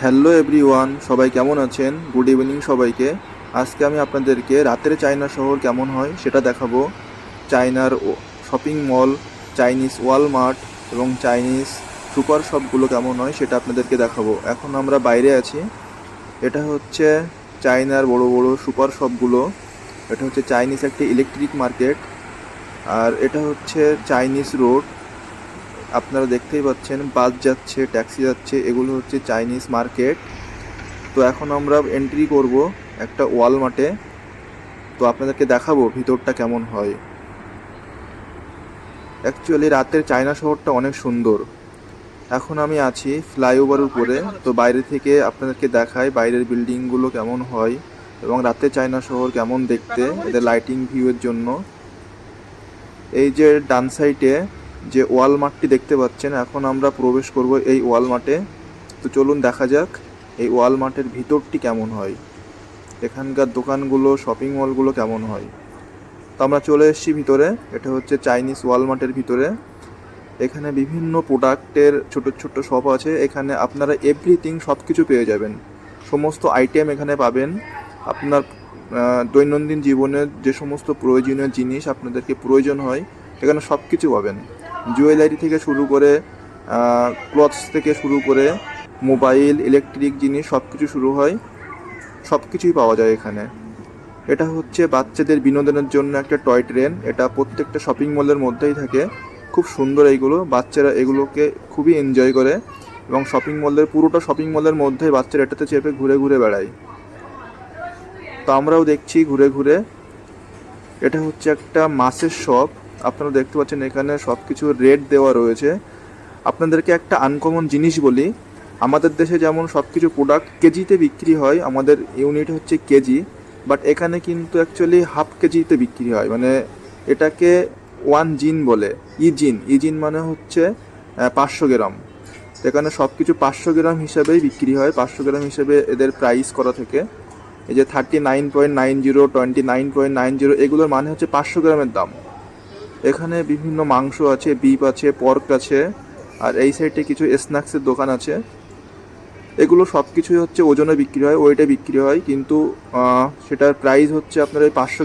Hello everyone, সবাই কেমন আছেন? গুড ইভিনিং সবাইকে। আজকে আমি আপনাদেরকে রাতের চায়না শহর কেমন হয় সেটা দেখাবো। চায়নার শপিং মল, চাইনিজ ওয়ালমার্ট এবং চাইনিজ সুপার শপগুলো কেমন হয় সেটা আপনাদেরকে দেখাবো। এখন আমরা বাইরে আছি। এটা হচ্ছে চায়নার বড় বড় সুপার শপগুলো। এটা হচ্ছে চাইনিজ একটি ইলেকট্রিক মার্কেট। আর এটা হচ্ছে চাইনিজ রোড। আপনারা দেখতেই পাচ্ছেন, বাস যাচ্ছে, ট্যাক্সি যাচ্ছে, এগুলো হচ্ছে চাইনিজ মার্কেট। তো এখন আমরা এন্ট্রি করব একটা ওয়ালমার্টে। তো আপনাদেরকে দেখাবো ভিতরটা কেমন হয়। অ্যাকচুয়ালি রাতের চায়না শহরটা অনেক সুন্দর। এখন আমি আছি ফ্লাইওভার উপরে। তো বাইরে থেকে আপনাদেরকে দেখাই বাইরের বিল্ডিংগুলো কেমন হয় এবং রাতে চায়না শহর কেমন দেখতে, এদের লাইটিং ভিউয়ের জন্য। এই যে ডান সাইডে যে ওয়ালমার্টটি দেখতে পাচ্ছেন, এখন আমরা প্রবেশ করব এই ওয়ালমার্টে। তো চলুন দেখা যাক এই ওয়ালমার্টের ভিতরটি কেমন হয়। এখানকার দোকানগুলো, শপিং মলগুলো কেমন হয়। তো আমরা চলে এসেছি ভিতরে, এটা হচ্ছে চাইনিজ ওয়ালমার্টের ভিতরে। এখানে বিভিন্ন প্রোডাক্টের ছোট ছোট শপ আছে, এখানে আপনারা এভরিথিং সব কিছু পেয়ে যাবেন। সমস্ত আইটেম এখানে পাবেন। আপনার দৈনন্দিন জীবনের যে সমস্ত প্রয়োজনীয় জিনিস আপনাদেরকে প্রয়োজন হয়, এখানে সব কিছু পাবেন। জুয়েলারি থেকে শুরু করে ক্লথস থেকে শুরু করে, মোবাইল, ইলেকট্রিক জিনিস সব কিছু শুরু হয় সব কিছুই পাওয়া যায় এখানে। এটা হচ্ছে বাচ্চাদের বিনোদনের জন্য একটা টয় ট্রেন। এটা প্রত্যেকটা শপিং মলের মধ্যেই থাকে। খুব সুন্দর এইগুলো। বাচ্চারা এগুলোকে খুবই এনজয় করে এবং শপিং মলের, পুরোটা শপিং মলের মধ্যে বাচ্চারা এটাতে চেপে ঘুরে ঘুরে বেড়ায়। তো আমরাও দেখছি ঘুরে ঘুরে। এটা হচ্ছে একটা মাছের শপ আপনারা দেখতে পাচ্ছেন এখানে সব কিছু রেট দেওয়া রয়েছে। আপনাদেরকে একটা আনকমন জিনিস বলি, আমাদের দেশে যেমন সব কিছু প্রোডাক্ট কেজিতে বিক্রি হয়, আমাদের ইউনিট হচ্ছে কেজি বাট এখানে কিন্তু অ্যাকচুয়ালি হাফ কেজিতে বিক্রি হয়। মানে এটাকে ওয়ান জিন বলে ইজিন ইজিন মানে হচ্ছে পাঁচশো গ্রাম। এখানে সব কিছু পাঁচশো গ্রাম হিসাবেই বিক্রি হয়, পাঁচশো গ্রাম হিসেবে এদের প্রাইস করা থেকে। এই যে thirty nine point nine zero twenty nine point nine zero এগুলোর মানে হচ্ছে পাঁচশো গ্রামের দাম। এখানে বিভিন্ন মাংস আছে বিপ আছে পর্ক আছে, আর এই সাইডে কিছু স্ন্যাক্সের দোকান আছে। এগুলো সব কিছুই হচ্ছে ওজনে বিক্রি হয় ওয়েটে বিক্রি হয়, কিন্তু সেটার প্রাইস হচ্ছে আপনার ওই পাঁচশো